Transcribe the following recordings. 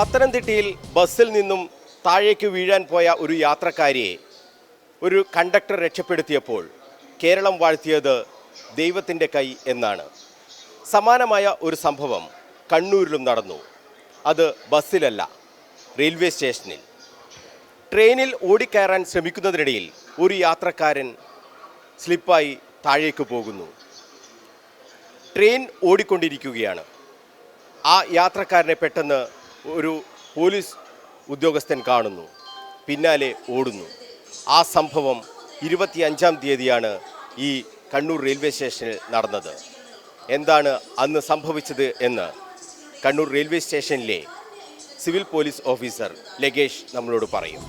പത്തനംതിട്ടയിൽ ബസ്സിൽ നിന്നും താഴേക്ക് വീഴാൻ പോയ ഒരു യാത്രക്കാരിയെ ഒരു കണ്ടക്ടർ രക്ഷപ്പെടുത്തിയപ്പോൾ കേരളം വാഴ്ത്തിയത് ദൈവത്തിന്റെ കൈ എന്നാണ്. സമാനമായ ഒരു സംഭവം കണ്ണൂരിലും നടന്നു. അത് ബസ്സിലല്ല റെയിൽവേ സ്റ്റേഷനിൽ. ട്രെയിനിൽ ഓടിക്കയറാൻ ശ്രമിക്കുന്നതിനിടയിൽ ഒരു യാത്രക്കാരൻ സ്ലിപ്പായി താഴേക്ക് പോകുന്നു. ട്രെയിൻ ഓടിക്കൊണ്ടിരിക്കുകയാണ്. ആ യാത്രക്കാരനെ പെട്ടെന്ന് ഒരു പോലീസ് ഉദ്യോഗസ്ഥൻ കാണുന്നു പിന്നാലെ ഓടുന്നു. ആ സംഭവം ഇരുപത്തിയഞ്ചാം തീയതിയാണ് ഈ കണ്ണൂർ റെയിൽവേ സ്റ്റേഷനിൽ നടന്നത്. എന്താണ് അന്ന് സംഭവിച്ചത് എന്ന് കണ്ണൂർ റെയിൽവേ സ്റ്റേഷനിലെ സിവിൽ പോലീസ് ഓഫീസർ ലഗേഷ് നമ്മളോട് പറയും.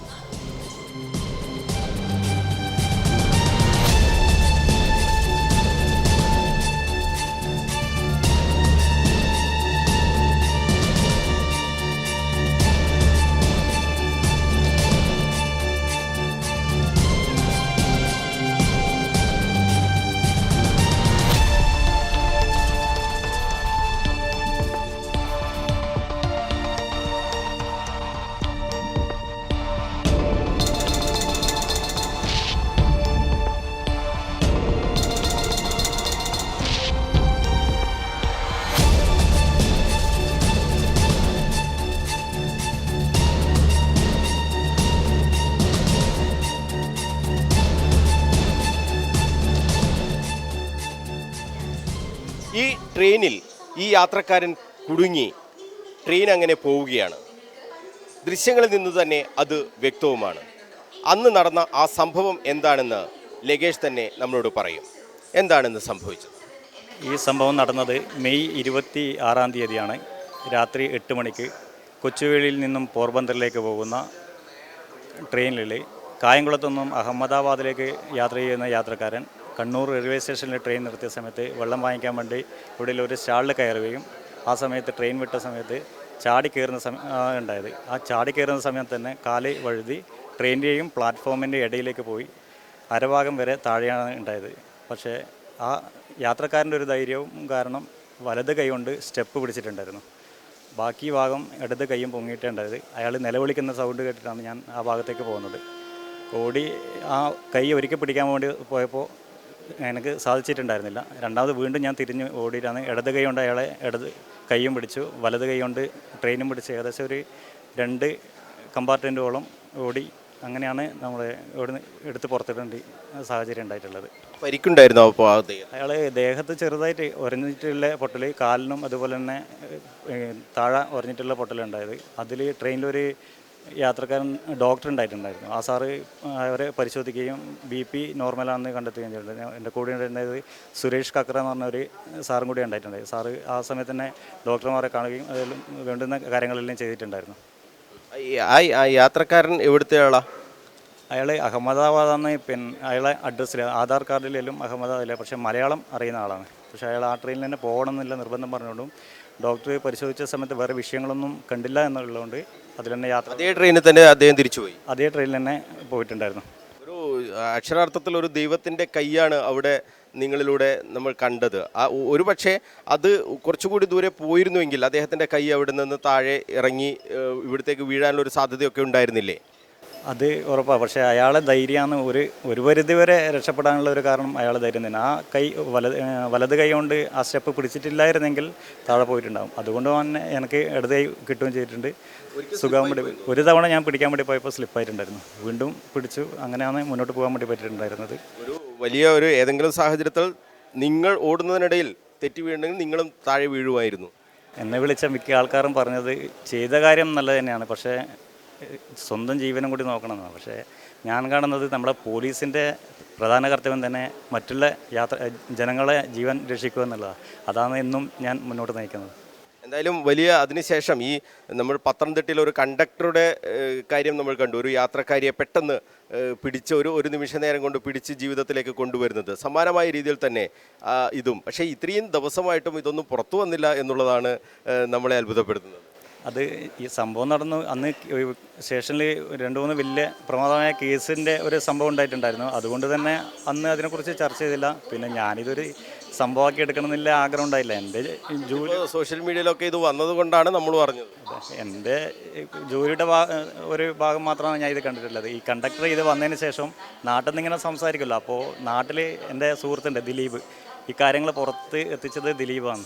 ട്രെയിനിൽ ഈ യാത്രക്കാരൻ കുടുങ്ങി. ട്രെയിൻ അങ്ങനെ പോവുകയാണ്. ദൃശ്യങ്ങളിൽ നിന്ന് തന്നെ അത് വ്യക്തവുമാണ്. അന്ന് നടന്ന ആ സംഭവം എന്താണെന്ന് ലഗേഷ് തന്നെ നമ്മളോട് പറയും. എന്താണെന്ന് സംഭവിച്ചത്? ഈ സംഭവം നടന്നത് മെയ് ഇരുപത്തി ആറാം തീയതിയാണ്. രാത്രി എട്ട് മണിക്ക് കൊച്ചുവേളിയിൽ നിന്നും പോർബന്തറിലേക്ക് പോകുന്ന ട്രെയിനിൽ കായംകുളത്തു നിന്നും അഹമ്മദാബാദിലേക്ക് യാത്ര ചെയ്യുന്ന യാത്രക്കാരൻ കണ്ണൂർ റെയിൽവേ സ്റ്റേഷനിൽ ട്രെയിൻ നിർത്തിയ സമയത്ത് വെള്ളം വാങ്ങിക്കാൻ വേണ്ടി ഇവിടെ ഒരു സ്റ്റാളിൽ കയറുകയും ആ സമയത്ത് ട്രെയിൻ വിട്ട സമയത്ത് ചാടി കയറുന്ന സമയം ഉണ്ടായത്. ആ ചാടി കയറുന്ന സമയം തന്നെ കാൽ വഴുതി ട്രെയിനിന്റെയും പ്ലാറ്റ്ഫോമിന്റെ ഇടയിലേക്ക് പോയി അരഭാഗം വരെ താഴെയാണ് ഉണ്ടായത്. പക്ഷേ ആ യാത്രക്കാരന്റെ ഒരു ധൈര്യവും കാരണം വലത് കൈ കൊണ്ട് സ്റ്റെപ്പ് പിടിച്ചിട്ടുണ്ടായിരുന്നു. ബാക്കി ഭാഗം ഇടത് കൈയും പൊങ്ങിയിട്ടുണ്ടായത് അയാൾ നിലവിളിക്കുന്ന സൗണ്ട് കേട്ടിട്ടാണ് ഞാൻ ആ ഭാഗത്തേക്ക് പോകുന്നത്. ഓടി ആ കൈ ഒരിക്കൽ പിടിക്കാൻ വേണ്ടി പോയപ്പോൾ എനിക്ക് സാധിച്ചിട്ടുണ്ടായിരുന്നില്ല. രണ്ടാമത് വീണ്ടും ഞാൻ തിരിഞ്ഞ് ഓടിയിട്ടാണ് ഇടത് കൈ കൊണ്ട് അയാളെ ഇടത് കൈയും പിടിച്ചു. വലത് കൈ കൊണ്ട് ട്രെയിനും പിടിച്ച് ഏകദേശം ഒരു രണ്ട് കമ്പാർട്ട്മെന്റോളം ഓടി അങ്ങനെയാണ് നമ്മൾ ഇവിടുന്ന് എടുത്ത് പുറത്തിടേണ്ട സാഹചര്യം ഉണ്ടായിട്ടുള്ളത്. പരിക്കുണ്ടായിരുന്നു അപ്പോൾ അയാൾ ദേഹത്ത് ചെറുതായിട്ട് ഉരഞ്ഞിട്ടുള്ള പൊട്ടൽ കാലിനും അതുപോലെ തന്നെ താഴെ ഉരഞ്ഞിട്ടുള്ള പൊട്ടലുണ്ടായത്. അതിൽ ട്രെയിനിലൊരു യാത്രക്കാരൻ ഡോക്ടർ ഉണ്ടായിട്ടുണ്ടായിരുന്നു. ആ സാറ് അവരെ പരിശോധിക്കുകയും ബി പി നോർമലാണെന്ന് കണ്ടെത്തുകയും ചെയ്തിട്ടുണ്ട്. എന്റെ കൂടെ ഉണ്ടായിരുന്നത് സുരേഷ് കക്ര എന്ന് പറഞ്ഞ ഒരു സാറും കൂടി ഉണ്ടായിട്ടുണ്ടായി സാറ് ആ സമയത്ത് തന്നെ ഡോക്ടർമാരെ കാണുകയും അതെല്ലാം വേണ്ടുന്ന കാര്യങ്ങളെല്ലാം ചെയ്തിട്ടുണ്ടായിരുന്നു. ആ യാത്രക്കാരൻ എവിടുത്തെ ആളാ? അയാൾ അഹമ്മദാബാദാന്ന് പിന്നെ അയാളെ അഡ്രസ്സിൽ ആധാർ കാർഡിലെല്ലാം അഹമ്മദാബാദില്ല പക്ഷേ മലയാളം അറിയുന്ന ആളാണ്. പക്ഷേ അയാൾ ആ ട്രെയിനിൽ തന്നെ പോകണം നിർബന്ധം പറഞ്ഞുകൊണ്ടും ഡോക്ടർ പരിശോധിച്ച സമയത്ത് വേറെ വിഷയങ്ങളൊന്നും കണ്ടില്ല എന്നുള്ളതുകൊണ്ട് അതിൽ തന്നെ യാത്ര അതേ ട്രെയിനിൽ തന്നെ അദ്ദേഹം തിരിച്ചുപോയി? അതേ ട്രെയിനിൽ തന്നെ പോയിട്ടുണ്ടായിരുന്നു. ഒരു അക്ഷരാർത്ഥത്തിൽ ഒരു ദൈവത്തിന്റെ കൈയാണ് അവിടെ നിങ്ങളിലൂടെ നമ്മൾ കണ്ടത്. ആ ഒരു പക്ഷേ അത് കുറച്ചുകൂടി ദൂരെ പോയിരുന്നുവെങ്കിൽ അദ്ദേഹത്തിന്റെ കൈ അവിടെ നിന്ന് താഴെ ഇറങ്ങി ഇവിടത്തേക്ക് വീഴാനുള്ള ഒരു സാധ്യതയൊക്കെ ഉണ്ടായിരുന്നില്ലേ? അത് ഉറപ്പാണ് പക്ഷേ അയാളെ ധൈര്യമാണ് ഒരു ഒരു പരിധി വരെ രക്ഷപ്പെടാനുള്ള ഒരു കാരണം അയാളെ ധൈര്യം തന്നെ. ആ കൈ വലത് വലത് കൈ കൊണ്ട് ആ സ്റ്റെപ്പ് പിടിച്ചിട്ടില്ലായിരുന്നെങ്കിൽ താഴെ പോയിട്ടുണ്ടാകും അതുകൊണ്ട് തന്നെ എനിക്ക് ഇടത് കൈ കിട്ടുകയും ചെയ്തിട്ടുണ്ട്. സുഖം വേണ്ടി ഒരു തവണ ഞാൻ പിടിക്കാൻ വേണ്ടി പോയപ്പോൾ സ്ലിപ്പായിട്ടുണ്ടായിരുന്നു വീണ്ടും പിടിച്ചു. അങ്ങനെയാണ് മുന്നോട്ട് പോകാൻ വേണ്ടി പറ്റിയിട്ടുണ്ടായിരുന്നത്. ഒരു വലിയ ഒരു ഏതെങ്കിലും സാഹചര്യത്തിൽ നിങ്ങൾ ഓടുന്നതിനിടയിൽ തെറ്റി വീണെങ്കിൽ നിങ്ങളും താഴെ വീഴുമായിരുന്നു. എന്നെ വിളിച്ച മിക്ക ആൾക്കാരും പറഞ്ഞത് ചെയ്ത കാര്യം നല്ലത് തന്നെയാണ്. പക്ഷേ സ്വന്തം ജീവനും കൂടി നോക്കണമെന്നാണ് പക്ഷേ ഞാൻ കാണുന്നത് നമ്മുടെ പോലീസിന്റെ പ്രധാന കർത്തവ്യം തന്നെ മറ്റുള്ള യാത്ര ജനങ്ങളെ ജീവൻ രക്ഷിക്കുക എന്നുള്ളതാണ് അതാണ് എന്നും ഞാൻ മുന്നോട്ട് നയിക്കുന്നത്. എന്തായാലും വലിയ അതിനുശേഷം ഈ നമ്മൾ പത്തനംതിട്ടയിൽ ഒരു കണ്ടക്ടറുടെ കാര്യം നമ്മൾ കണ്ടു. ഒരു യാത്രക്കാരിയെ പെട്ടെന്ന് പിടിച്ച് ഒരു ഒരു നിമിഷ നേരം കൊണ്ട് പിടിച്ച് ജീവിതത്തിലേക്ക് കൊണ്ടുവരുന്നത്. സമാനമായ രീതിയിൽ തന്നെ ഇതും. പക്ഷേ ഇത്രയും ദിവസമായിട്ടും ഇതൊന്നും പുറത്തു വന്നില്ല എന്നുള്ളതാണ് നമ്മളെ അത്ഭുതപ്പെടുത്തുന്നത്. അത് ഈ സംഭവം നടന്നു. അന്ന് സ്റ്റേഷനിൽ രണ്ട് മൂന്ന് വലിയ പ്രമാദമായ കേസിന്റെ ഒരു സംഭവം ഉണ്ടായിട്ടുണ്ടായിരുന്നു. അതുകൊണ്ട് തന്നെ അന്ന് അതിനെക്കുറിച്ച് ചർച്ച ചെയ്തില്ല. പിന്നെ ഞാനിതൊരു സംഭവമാക്കി എടുക്കണമെന്നില്ല ആഗ്രഹം ഉണ്ടായില്ല. എന്റെ ജോലി സോഷ്യൽ മീഡിയയിലൊക്കെ ഇത് വന്നതുകൊണ്ടാണ് നമ്മൾ പറഞ്ഞത്. എന്റെ ജോലിയുടെ ഒരു ഭാഗം മാത്രമാണ് ഞാൻ ഇത് കണ്ടിട്ടുള്ളത്. ഈ കണ്ടക്ടർ ഇത് വന്നതിന് ശേഷം നാട്ടിൽ നിന്ന് ഇങ്ങനെ സംസാരിക്കുമല്ലോ. അപ്പോൾ നാട്ടിൽ എന്റെ സുഹൃത്തുണ്ട് ദിലീപ്. ഈ കാര്യങ്ങൾ പുറത്ത് എത്തിച്ചത് ദിലീപാണ്.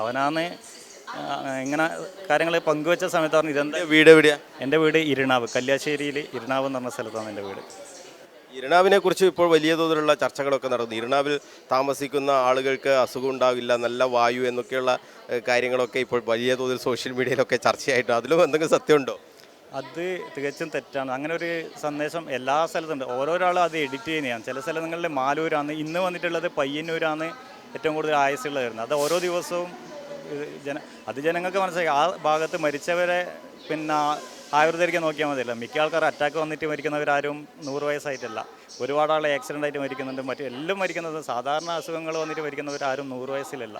അവനാണ് ഇങ്ങനെ കാര്യങ്ങൾ പങ്കുവെച്ച സമയത്ത് പറഞ്ഞു ഇതെന്താ? വീട് എവിടെയാ? എന്റെ വീട് ഇരുണാവ് കല്യാശ്ശേരിയിൽ ഇരുണാവ് എന്ന് പറഞ്ഞ സ്ഥലത്താണ് എന്റെ വീട്. ഇരണാവിനെ കുറിച്ച് ഇപ്പോൾ വലിയ തോതിലുള്ള ചർച്ചകളൊക്കെ നടന്നു ഇരണാവിൽ താമസിക്കുന്ന ആളുകൾക്ക് അസുഖം ഉണ്ടാവില്ല നല്ല വായു എന്നൊക്കെയുള്ള കാര്യങ്ങളൊക്കെ ഇപ്പോൾ വലിയ തോതിൽ സോഷ്യൽ മീഡിയയിലൊക്കെ ചർച്ചയായിട്ട് അതിലും എന്തെങ്കിലും സത്യമുണ്ടോ? അത് തികച്ചും തെറ്റാണ്. അങ്ങനെ ഒരു സന്ദേശം എല്ലാ സ്ഥലത്തുണ്ട്. ഓരോരാളും അത് എഡിറ്റ് ചെയ്യുന്നതാണ്. ചില സ്ഥലങ്ങളിൽ മാലൂരാണ് ഇന്ന് വന്നിട്ടുള്ളത് പയ്യന്നൂരാണ് ഏറ്റവും കൂടുതൽ ആയുസ്സുള്ളത് വരുന്നത്. അത് ഓരോ ദിവസവും ജന അത് ജനങ്ങൾക്ക് മനസ്സിലാക്കി ആ ഭാഗത്ത് മരിച്ചവരെ പിന്നെ ആയുർവേദിക്കാൻ നോക്കിയാൽ മതിയല്ലോ. മിക്ക ആൾക്കാർ അറ്റാക്ക് വന്നിട്ട് മരിക്കുന്നവരാരും നൂറ് വയസ്സായിട്ടല്ല. ഒരുപാട് ആൾ ആക്സിഡന്റ് ആയിട്ട് മരിക്കുന്നുണ്ട്. മറ്റു എല്ലാം മരിക്കുന്നത് സാധാരണ അസുഖങ്ങൾ വന്നിട്ട് മരിക്കുന്നവരാരും നൂറ് വയസ്സിലല്ല.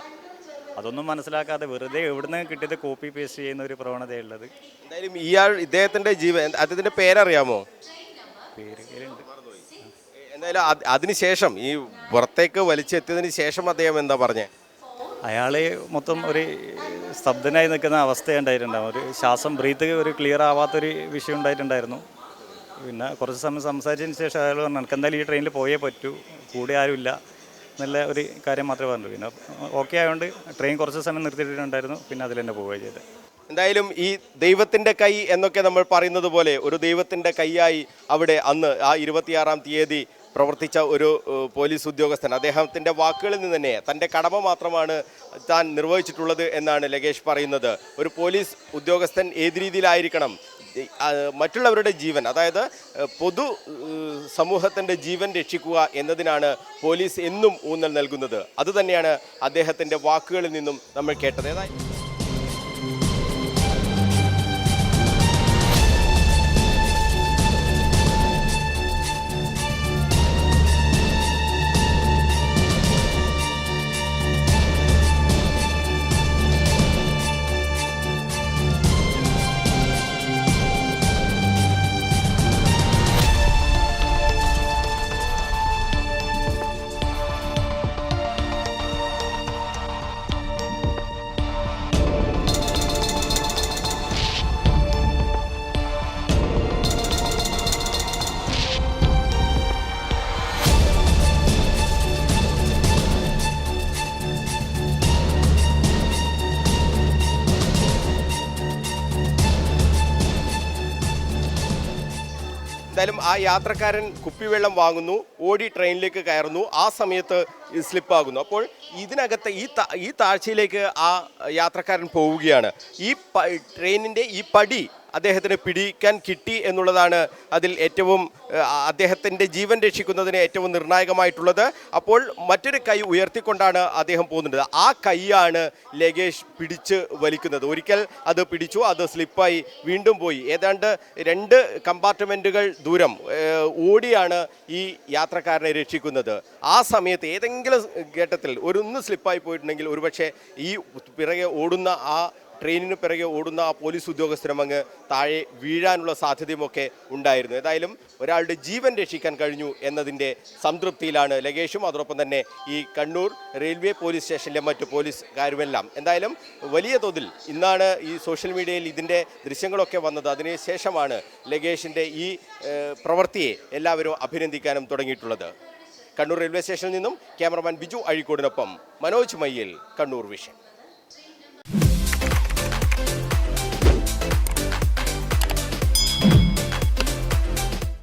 അതൊന്നും മനസ്സിലാക്കാതെ വെറുതെ എവിടുന്ന് കിട്ടിയത് കോപ്പി പേസ്റ്റ് ചെയ്യുന്ന ഒരു പ്രവണതയുള്ളത്. എന്തായാലും ഇയാൾ ഇദ്ദേഹത്തിന്റെ ജീവൻ അദ്ദേഹത്തിന്റെ പേരറിയാമോ? പേരുണ്ട് എന്തായാലും അത് അതിനുശേഷം ഈ പുറത്തേക്ക് വലിച്ചെത്തിയതിന് ശേഷം അദ്ദേഹം എന്താ പറഞ്ഞേ? അയാൾ മൊത്തം ഒരു സ്തബ്ധനായി നിൽക്കുന്ന അവസ്ഥയുണ്ടായിട്ടുണ്ടാവും ഒരു ശ്വാസം ബ്രീത്ത് ഒരു ക്ലിയർ ആവാത്തൊരു വിഷയം ഉണ്ടായിട്ടുണ്ടായിരുന്നു. പിന്നെ കുറച്ച് സമയം സംസാരിച്ചതിന് ശേഷം അയാൾ പറഞ്ഞു എനിക്ക് എന്തായാലും ഈ ട്രെയിനിൽ പോയേ പറ്റൂ. കൂടെ ആരുമില്ല. എന്നുള്ള ഒരു കാര്യം മാത്രമേ പറഞ്ഞു പിന്നെ ഓക്കെ ആയതുകൊണ്ട് ട്രെയിൻ കുറച്ച് സമയം നിർത്തിയിട്ടുണ്ടായിരുന്നു. പിന്നെ അതിൽ തന്നെ പോവുകയാണ് ചെയ്തത് എന്തായാലും ഈ ദൈവത്തിന്റെ കൈ എന്നൊക്കെ നമ്മൾ പറയുന്നത് പോലെ ഒരു ദൈവത്തിന്റെ കൈയായി അവിടെ അന്ന് ആ ഇരുപത്തിയാറാം തീയതി പ്രവർത്തിച്ച ഒരു പോലീസ് ഉദ്യോഗസ്ഥൻ. അദ്ദേഹത്തിന്റെ വാക്കുകളിൽ നിന്ന് തന്നെ തന്റെ കടമ മാത്രമാണ് താൻ നിർവഹിച്ചിട്ടുള്ളത് എന്നാണ് ലഗേഷ് പറയുന്നത്. ഒരു പോലീസ് ഉദ്യോഗസ്ഥൻ ഏത് രീതിയിലായിരിക്കണം? മറ്റുള്ളവരുടെ ജീവൻ അതായത് പൊതു സമൂഹത്തിന്റെ ജീവൻ രക്ഷിക്കുക എന്നതിനാണ് പോലീസ് എന്നും ഊന്നൽ നൽകുന്നത്. അതുതന്നെയാണ് അദ്ദേഹത്തിന്റെ വാക്കുകളിൽ നിന്നും നമ്മൾ കേട്ടത്. ഏതായാലും എന്തായാലും ആ യാത്രക്കാരൻ കുപ്പിവെള്ളം വാങ്ങുന്നു ഓടി ട്രെയിനിലേക്ക് കയറുന്നു. ആ സമയത്ത് സ്ലിപ്പാകുന്നു. അപ്പോൾ ഇതിനകത്ത് ഈ ഈ താഴ്ചയിലേക്ക് ആ യാത്രക്കാരൻ പോവുകയാണ്. ഈ ട്രെയിനിന്റെ ഈ പടി അദ്ദേഹത്തിന് പിടിക്കാൻ കിട്ടി എന്നുള്ളതാണ് അതിൽ ഏറ്റവും അദ്ദേഹത്തിന്റെ ജീവൻ രക്ഷിക്കുന്നതിന് ഏറ്റവും നിർണായകമായിട്ടുള്ളത്. അപ്പോൾ മറ്റൊരു കൈ ഉയർത്തിക്കൊണ്ടാണ് അദ്ദേഹം പോകുന്നത്. ആ കൈയാണ് ലഗേഷ് പിടിച്ച് വലിക്കുന്നത്. ഒരിക്കൽ അത് പിടിച്ചു അത് സ്ലിപ്പായി വീണ്ടും പോയി. ഏതാണ്ട് രണ്ട് കമ്പാർട്ട്മെന്റുകൾ ദൂരം ഓടിയാണ് ഈ യാത്രക്കാരനെ രക്ഷിക്കുന്നത്. ആ സമയത്ത് ഏതെങ്കിലും ഘട്ടത്തിൽ ഒരു ഒന്ന് സ്ലിപ്പായി പോയിട്ടുണ്ടെങ്കിൽ ഒരുപക്ഷെ ഈ പിറകെ ഓടുന്ന ആ ട്രെയിനിന് പിറകെ ഓടുന്ന ആ പോലീസ് ഉദ്യോഗസ്ഥരും അങ്ങ് താഴെ വീഴാനുള്ള സാധ്യതയുമൊക്കെ ഉണ്ടായിരുന്നു. ഏതായാലും ഒരാളുടെ ജീവൻ രക്ഷിക്കാൻ കഴിഞ്ഞു എന്നതിന്റെ സംതൃപ്തിയിലാണ് ലഗേഷും. അതോടൊപ്പം തന്നെ ഈ കണ്ണൂർ റെയിൽവേ പോലീസ് സ്റ്റേഷനിലെ മറ്റു പോലീസുകാരുമെല്ലാം. എന്തായാലും വലിയ തോതിൽ ഇന്നാണ് ഈ സോഷ്യൽ മീഡിയയിൽ ഇതിന്റെ ദൃശ്യങ്ങളൊക്കെ വന്നത്. അതിനുശേഷമാണ് ലഗേഷിന്റെ ഈ പ്രവൃത്തിയെ എല്ലാവരും അഭിനന്ദിക്കാനും തുടങ്ങിയിട്ടുള്ളത്. കണ്ണൂർ റെയിൽവേ സ്റ്റേഷനിൽ നിന്നും ക്യാമറമാൻ ബിജു അഴീക്കോടിനൊപ്പം മനോജ് മയ്യൽ കണ്ണൂർ വിഷൻ.